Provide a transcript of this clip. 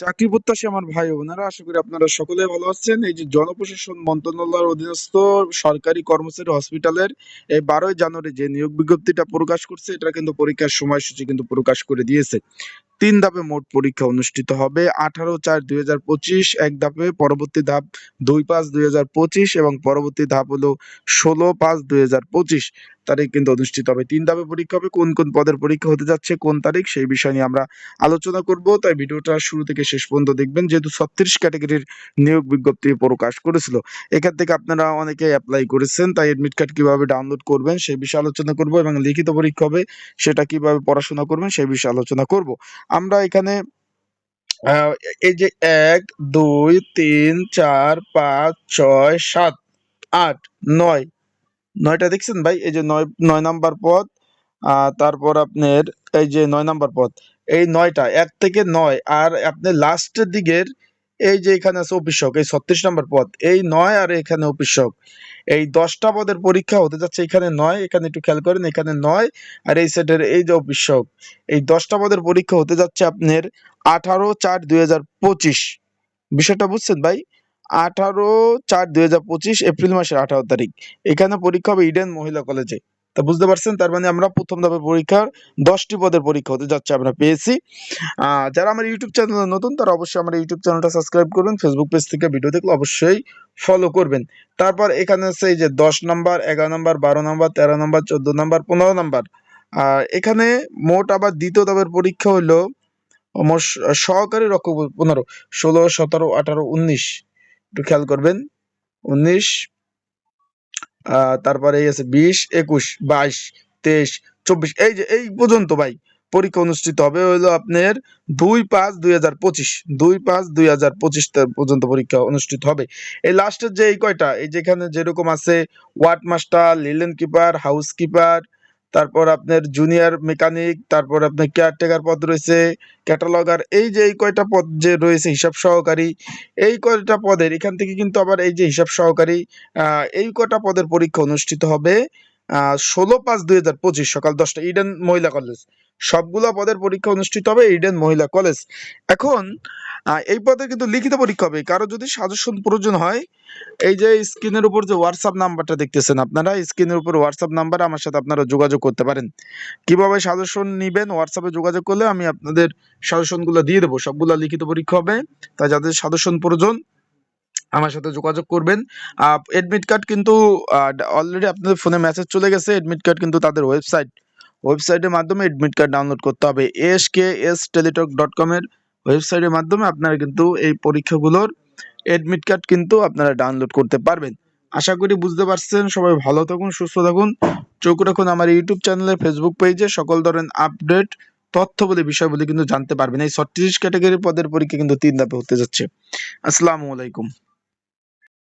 চাকরি প্রত্যাশী আমার ভাই বোনেরা, আশা করি আপনারা সকলে ভালো আছেন। এই যে জনপ্রশাসন মন্ত্রণালয়ের অধীনস্থ সরকারি কর্মচারী হসপিটালের এই বারোই জানুয়ারি যে নিয়োগ বিজ্ঞপ্তিটা প্রকাশ করছে, এটা কিন্তু পরীক্ষার সময়সূচি কিন্তু প্রকাশ করে দিয়েছে। তিন ধাপে মোট পরীক্ষা অনুষ্ঠিত হবে। আঠারো চার দুই হাজার পঁচিশ, এক ধাপে, পরবর্তী ধাপ দুই পাঁচ দুই হাজার পঁচিশ এবং পরবর্তী ধাপ হলো ষোলো পাঁচ দুই হাজার পঁচিশ। তারিখ কিন্তু অনুষ্ঠিত হবে। তিন ধাপে পরীক্ষা হবে, কোন কোন পদের পরীক্ষা হতে যাচ্ছে, কোন তারিখ, সেই বিষয় নিয়ে আমরা আলোচনা করব। তাই ভিডিওটা শুরু থেকে শেষ পর্যন্ত দেখবেন। যেহেতু ছত্রিশ ক্যাটাগরির নিয়োগ বিজ্ঞপ্তি প্রকাশ করেছিল, এখান থেকে আপনারা অনেকে অ্যাপ্লাই করেছেন, তাই এডমিট কার্ড কীভাবে ডাউনলোড করবেন সেই বিষয়ে আলোচনা করব এবং লিখিত পরীক্ষা হবে, সেটা কীভাবে পড়াশোনা করবেন সেই বিষয়ে আলোচনা করব। আমরা এখানে এই যে এক, দুই, তিন, চার, পাঁচ, ছয়, সাত, আট, নয়। নয়টা দেখছেন ভাই? এই যে নয় নয় নাম্বার পদ তারপর আপনার এই যে নয় নাম্বার পদ এই নয়টা, এক থেকে নয়, আর আপনি লাস্টের দিকের এই যে এখানে আছে অফিসক এই ছত্রিশ নম্বর পদ, এই নয় আর এখানে অফিসক এই দশটা পদের পরীক্ষা হতে যাচ্ছে এখানে নয়, এখানে একটু খেয়াল করেন, এখানে নয় আর এই সেটের এই যে অফিসক এই দশটা পদের পরীক্ষা হতে যাচ্ছে আপনার আঠারো চার দুই বিষয়টা বুঝছেন ভাই? আঠারো চার দুই এপ্রিল মাসের আঠারো তারিখ। এখানে পরীক্ষা হবে ইডেন মহিলা কলেজে। তা বুঝতে পারছেন? তার মানে আমরা প্রথম ধাপের পরীক্ষার দশটি পদের পরীক্ষা হতে যাচ্ছে আমরা পেয়েছি। যারা আমার ইউটিউব চ্যানেল নতুন, তারা অবশ্যই আমার ইউটিউব চ্যানেলটা সাবস্ক্রাইব করবেন। ফেসবুক পেজ থেকে ভিডিও দেখলে অবশ্যই ফলো করবেন। তারপর এখানে আছে এই যে দশ নাম্বার, এগারো নাম্বার, বারো নাম্বার, তেরো নাম্বার, চোদ্দ নাম্বার, পনেরো নাম্বার। আর এখানে মোট আবার দ্বিতীয় ধাপের পরীক্ষা হলো সহকারী রক্ষক পনেরো, ষোলো, সতেরো, আঠারো, উনিশ। একটু খেয়াল করবেন। উনিশ তারপরে এই আছে বিশ, একুশ, বাইশ, তেইশ, চব্বিশ। এই যে, এই পর্যন্ত ভাই, পরীক্ষা অনুষ্ঠিত হবে হইল আপনার দুই পাঁচ দুই হাজার পঁচিশ। দুই পাঁচ দুই হাজার পঁচিশ পর্যন্ত পরীক্ষা অনুষ্ঠিত হবে। এই লাস্টের যে এই কয়টা, এই যেখানে যেরকম আছে, ward master linen keeper house keeper তারপর আপনার জুনিয়র মেকানিক তারপর আপনার কেয়ারটেকার পদ রয়েছে ক্যাটালগার এই যে এই কয়টা পদ যে রয়েছে হিসাব সহকারী, এই কয়টা পদের, এখান থেকে কিন্তু আবার এই যে হিসাব সহকারী এই কটা পদের পরীক্ষা অনুষ্ঠিত হবে ষোলো পাঁচ দুই সকাল দশটা, ইডেন মহিলা কলেজ সবগুলো পদের পরীক্ষা অনুষ্ঠিত হবে ইডেন মহিলা কলেজ এখন এই পদে কিন্তু লিখিত পরীক্ষা হবে। কারও যদি সাজেশন প্রয়োজন হয়, এই যে স্ক্রিনের উপর যে হোয়াটসঅ্যাপ নাম্বারটা দেখতেছেন আপনারা, স্ক্রিনের উপর হোয়াটসঅ্যাপ নাম্বার, আমার সাথে আপনারা যোগাযোগ করতে পারেন। কীভাবে সাজেশন নেবেন হোয়াটসঅ্যাপে যোগাযোগ করলে আমি আপনাদের সাজেশনগুলো দিয়ে দেবো। সবগুলো লিখিত পরীক্ষা হবে তাই যাদের সাজেশন প্রয়োজন, আমার সাথে যোগাযোগ করবেন। এডমিট কার্ড কিন্তু অলরেডি আপনাদের ফোনে মেসেজ চলে গেছে। এডমিট কার্ড কিন্তু তাদের ওয়েবসাইট ওয়েবসাইটের মাধ্যমে এডমিট কার্ড ডাউনলোড করতে হবে। S K S Teletalk dot কমের ওয়েবসাইটের মাধ্যমে আপনারা কিন্তু এই পরীক্ষাগুলোর এডমিট কার্ড কিন্তু আপনারা ডাউনলোড করতে পারবেন। আশা করি বুঝতে পারছেন। সবাই ভালো থাকুন, সুস্থ থাকুন। চোখ রাখুন আমার ইউটিউব চ্যানেলে ফেসবুক পেজে সকল ধরনের আপডেট তথ্য বলে বিষয়গুলি কিন্তু জানতে পারবেন। এই ছত্রিশ ক্যাটাগরি পদের পরীক্ষা কিন্তু তিন ধাপে হতে যাচ্ছে। আসসালামু আলাইকুম।